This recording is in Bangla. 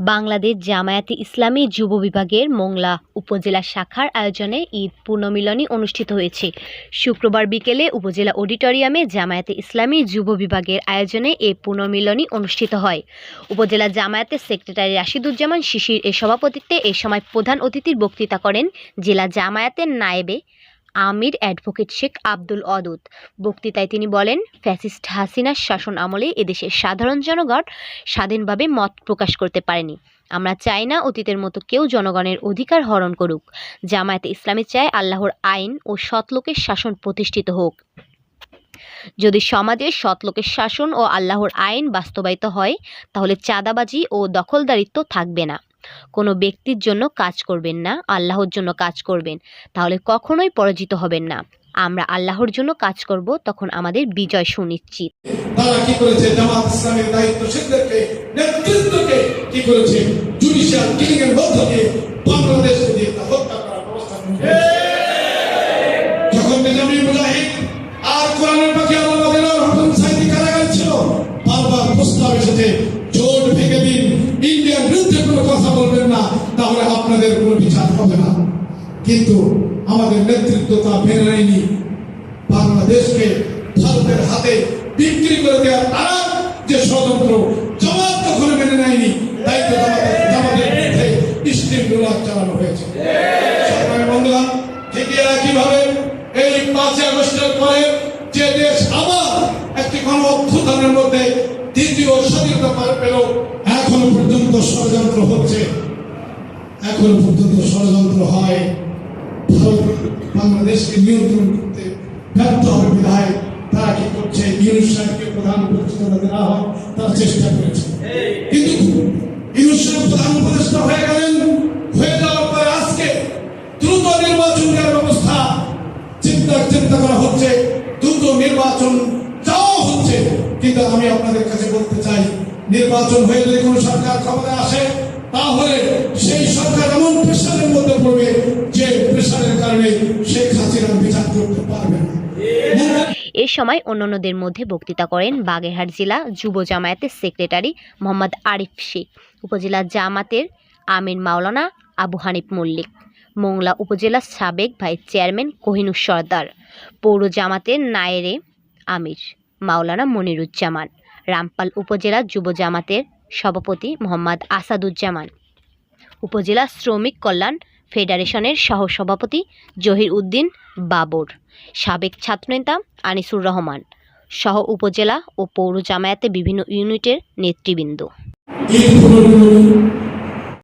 বাংলাদেশ জামায়াতে ইসলামী যুব বিভাগের মোংলা উপজেলা শাখার আয়োজনে ঈদ পুনর্মিলনী অনুষ্ঠিত হয়েছে। শুক্রবার বিকেলে উপজেলা অডিটোরিয়ামে জামায়াতে ইসলামী যুব বিভাগের আয়োজনে এ পুনর্মিলনী অনুষ্ঠিত হয়। উপজেলা জামায়াতের সেক্রেটারি রাশিদুজ্জামান শিশির এ সভাপতিত্বে এ সময় প্রধান অতিথির বক্তৃতা করেন জেলা জামায়াতের নায়েবে আমির অ্যাডভোকেট শেখ আব্দুল অদুত। বক্তৃতায় তিনি বলেন, ফ্যাসিস্ট হাসিনার শাসন আমলে এদেশের সাধারণ জনগণ স্বাধীনভাবে মত প্রকাশ করতে পারেনি। আমরা চাই না অতীতের মতো কেউ জনগণের অধিকার হরণ করুক। জামায়াতে ইসলামী চায় আল্লাহর আইন ও সৎলোকের শাসন প্রতিষ্ঠিত হোক। যদি সমাজে সৎলোকের শাসন ও আল্লাহর আইন বাস্তবায়িত হয়, তাহলে চাঁদাবাজি ও দখলদারিত্ব থাকবে না। কোনো ব্যক্তির জন্য কাজ করবেন না, আল্লাহর জন্য কাজ করবেন। তাহলে কখনোই পরাজিত হবেন না। আমরা আল্লাহর জন্য কাজ করব, তখন আমাদের বিজয় সুনিশ্চিত। তারা কি করেছে? জামাত ইসলামের দায়িত্বশীলদেরকে নেতৃত্বকে কি করেছে? জুডিশিয়াল কিলিং এর দিয়ে কিন্তু আমাদের নেতৃত্ব তা মেনে নেয়নি। বাংলাদেশকে ভারতের হাতে বিক্রি করে দেওয়ার তারা যে স্বতন্ত্র, জবাব কখনো মেনে নেয়নি। তাই তো ঠিকই একইভাবে এই আগস্টের পরে যে দেশ একটি মধ্যে ষড়যন্ত্র হচ্ছে। এখনও পর্যন্ত ষড়যন্ত্র হয়। বাংলাদেশকে নিয়ন্ত্রণ করতে ব্যর্থ হবে বিধায় তারা কি করছে? ইউনুস সাহেবকে প্রধান উপদেষ্টা না হয়, তার চেষ্টা করেছে। কিন্তু ইউনুস সাহেব প্রধান উপদেষ্টা হয়ে গেলেন, হয়ে যাওয়ার পরে আজকে দ্রুত নির্বাচন দেওয়ার ব্যবস্থা চিন্তা চিন্তা করা হচ্ছে, দ্রুত নির্বাচন চাওয়া হচ্ছে। কিন্তু আমি আপনাদের কাছে বলতে চাই, নির্বাচন হয়ে যদি কোনো সরকার ক্ষমতায় আসে, তাহলে সেই সরকার এমন প্রেশারের মধ্যে পড়বে যে প্রেশারের কারণে শেখ হাসিনা বিচার করতে পারবে না এ সময় অন্যান্যদের মধ্যে বক্তৃতা করেন বাগেরহাট জেলা যুব জামায়াতের সেক্রেটারি মোহাম্মদ আরিফ শেখ, উপজেলা জামাতের আমির মাওলানা আবু হানিফ মল্লিক, মোংলা উপজেলা সাবেক ভাইস চেয়ারম্যান কোহিনুর সর্দার, পৌর জামাতের নায়েরে আমির মাওলানা মনিরুজ্জামান, রামপাল উপজেলা যুব জামাতের সভাপতি মোহাম্মদ আসাদুজ্জামান, উপজেলা শ্রমিক কল্যাণ ফেডারেশনের সহসভাপতি জহির উদ্দিন বাবর, সাবেক ছাত্রনেতা আনিসুর রহমান, সহ উপজেলা ও পৌর জামায়াতে বিভিন্ন ইউনিটের নেতৃবৃন্দ।